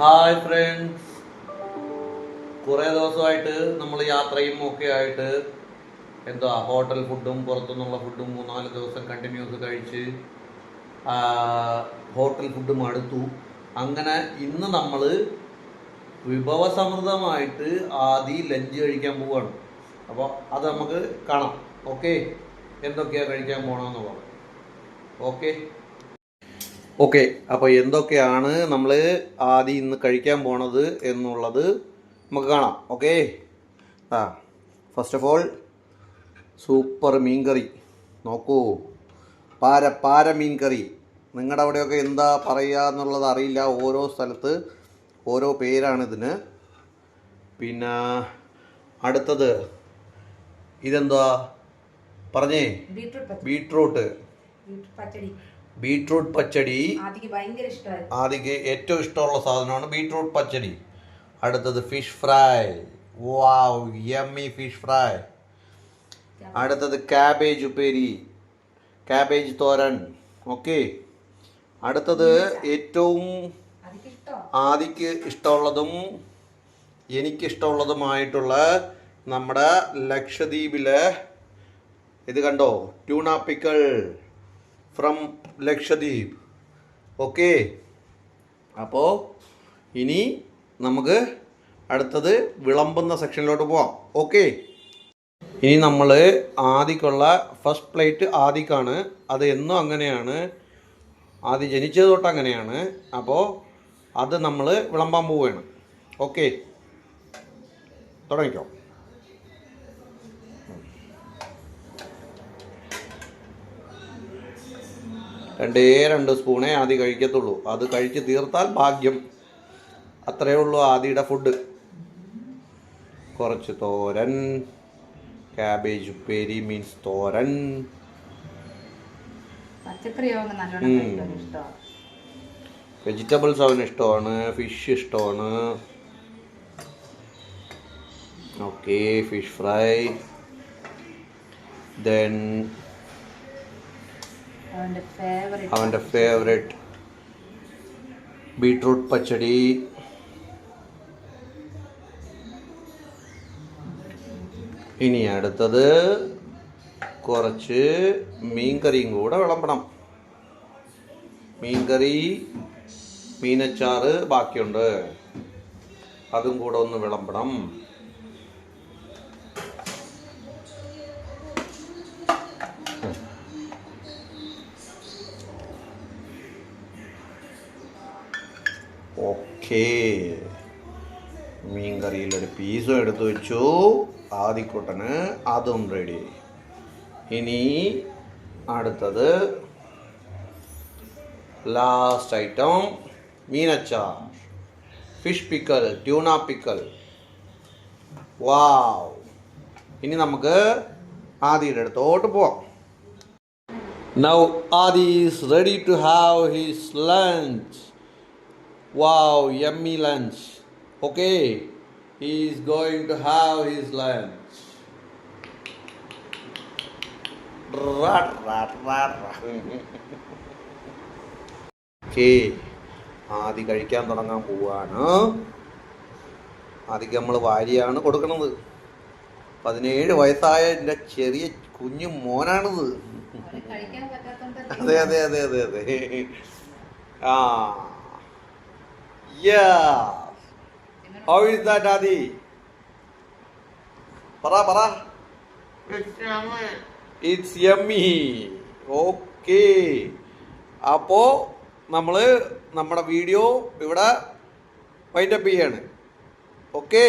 Hi friends കുറേ ദിവസമായിട്ട് നമ്മൾ യാത്രയും ഒക്കെ ആയിട്ട് എന്താ ഹോട്ടൽ ഫുഡും പുറത്തുനിന്നുള്ള ഫുഡും മൂന്നാൽ ദിവസം കണ്ടിന്യൂസ് കഴിച്ച് ഹോട്ടൽ ഫുഡും അടുത്തു. അങ്ങനെ ഇന്ന് നമ്മൾ വിഭവസമൃദ്ധമായിട്ട് ആദ്യം ലഞ്ച് കഴിക്കാൻ പോവാണ്. അപ്പോൾ അത് നമുക്ക് കാണാം. ഓക്കെ എന്തൊക്കെയാണ് കഴിക്കാൻ പോകണമെന്ന് പറഞ്ഞു ഓക്കെ ഓക്കെ അപ്പോൾ എന്തൊക്കെയാണ് നമ്മൾ ആദ്യം ഇന്ന് കഴിക്കാൻ പോണത് എന്നുള്ളത് നമുക്ക് കാണാം ഓക്കെ? ആ ഫസ്റ്റ് ഓഫ് ഓൾ സൂപ്പർ മീൻ കറി നോക്കൂ പാര പാര മീൻ കറി നിങ്ങളുടെ അവിടെയൊക്കെ എന്താ പറയുക എന്നുള്ളത് അറിയില്ല ഓരോ സ്ഥലത്ത് ഓരോ പേരാണ് ഇതിന് പിന്നെ അടുത്തത് ഇതെന്താ പറഞ്ഞേ ബീട്രൂട്ട് ബീട്രൂട്ട് പച്ചടി. ആദിക്ക് ഏറ്റവും ഇഷ്ടമുള്ള സാധനമാണ് ബീട്രൂട്ട് പച്ചടി. അടുത്തത് fish fry. Wow yummy fish fry. അടുത്തത് കാബേജ് ഉപ്പേരി കാബേജ് തോരൻ. ഓക്കെ. അടുത്തത് ഏറ്റവും ആദിക്ക് ഇഷ്ടമുള്ളതും എനിക്കിഷ്ടമുള്ളതുമായിട്ടുള്ള നമ്മുടെ ലക്ഷദ്വീപിലെ ഇത് കണ്ടോ? Tuna pickle from Lakshadweep okay അപ്പോൾ ഇനി നമുക്ക് അടുത്തത് വിളമ്പുന്ന സെക്ഷനിലോട്ട് പോവാം. ഓക്കെ ഇനി നമ്മൾ ആദിക്കുള്ള ഫസ്റ്റ് പ്ലേറ്റ് ആദിക്കാണ്. അത് എന്നും അങ്ങനെയാണ്. ആദ്യ ജനിച്ചത് തൊട്ട് അങ്ങനെയാണ്. അപ്പോൾ അത് നമ്മൾ വിളമ്പാൻ പോവുകയാണ് ഓക്കെ തുടങ്ങിക്കോ. രണ്ടേ രണ്ട് സ്പൂണേ ആദ്യം കഴിക്കത്തുള്ളൂ. അത് കഴിച്ച് തീർത്താൽ ഭാഗ്യം. അത്രയേ ഉള്ളൂ ആദിയുടെ ഫുഡ് കുറച്ച് തോരൻ ക്യാബേജ് ഉപ്പേരി മീൻസ് തോരൻ. വെജിറ്റബിൾസ് അവന് ഇഷ്ടമാണ് ഫിഷ് ഇഷ്ടമാണ്. ഓക്കെ ഫിഷ് ഫ്രൈ ദെൻ അവന്റെ ഫേവറേറ്റ് ബീട്രൂട്ട് പച്ചടി. ഇനി അടുത്തത് കുറച്ച് മീൻകറിയും കൂടെ വിളമ്പണം. മീൻകറി മീനച്ചാറ് ബാക്കിയുണ്ട്. അതും കൂടെ ഒന്ന് വിളമ്പണം. ഓക്കേ മീൻ കറിയിൽ ഒരു പീസും എടുത്തു വെച്ചു. ആദിക്കുട്ടന് അതും റെഡി ഇനി അടുത്തത് last item മീനച്ചാർ. Fish pickle tuna pickle wow ഇനി നമുക്ക് ആദിയുടെ അടുത്തോട്ട് പോവാം. Now Adi is ready to have his lunch Wow, yummy lunch. Okay, he is going to have his lunch. ആദ്യം കഴിക്കാൻ തുടങ്ങാൻ പോവാണ്. ആദ്യം നമ്മൾ വാരിയാണ് കൊടുക്കണത്. പതിനേഴ് വയസ്സായ എന്റെ ചെറിയ കുഞ്ഞു മോനാണിത്. അതെ അതെ അതെ അതെ അതെ. ആ. Yeah. How is that, Adi? പറ പറ ഇറ്റ്സ് യമ്മി ഓക്കെ അപ്പോൾ നമ്മൾ നമ്മുടെ വീഡിയോ ഇവിടെ വൈൻഡപ്പ് ചെയ്യാണ്. ഓക്കെ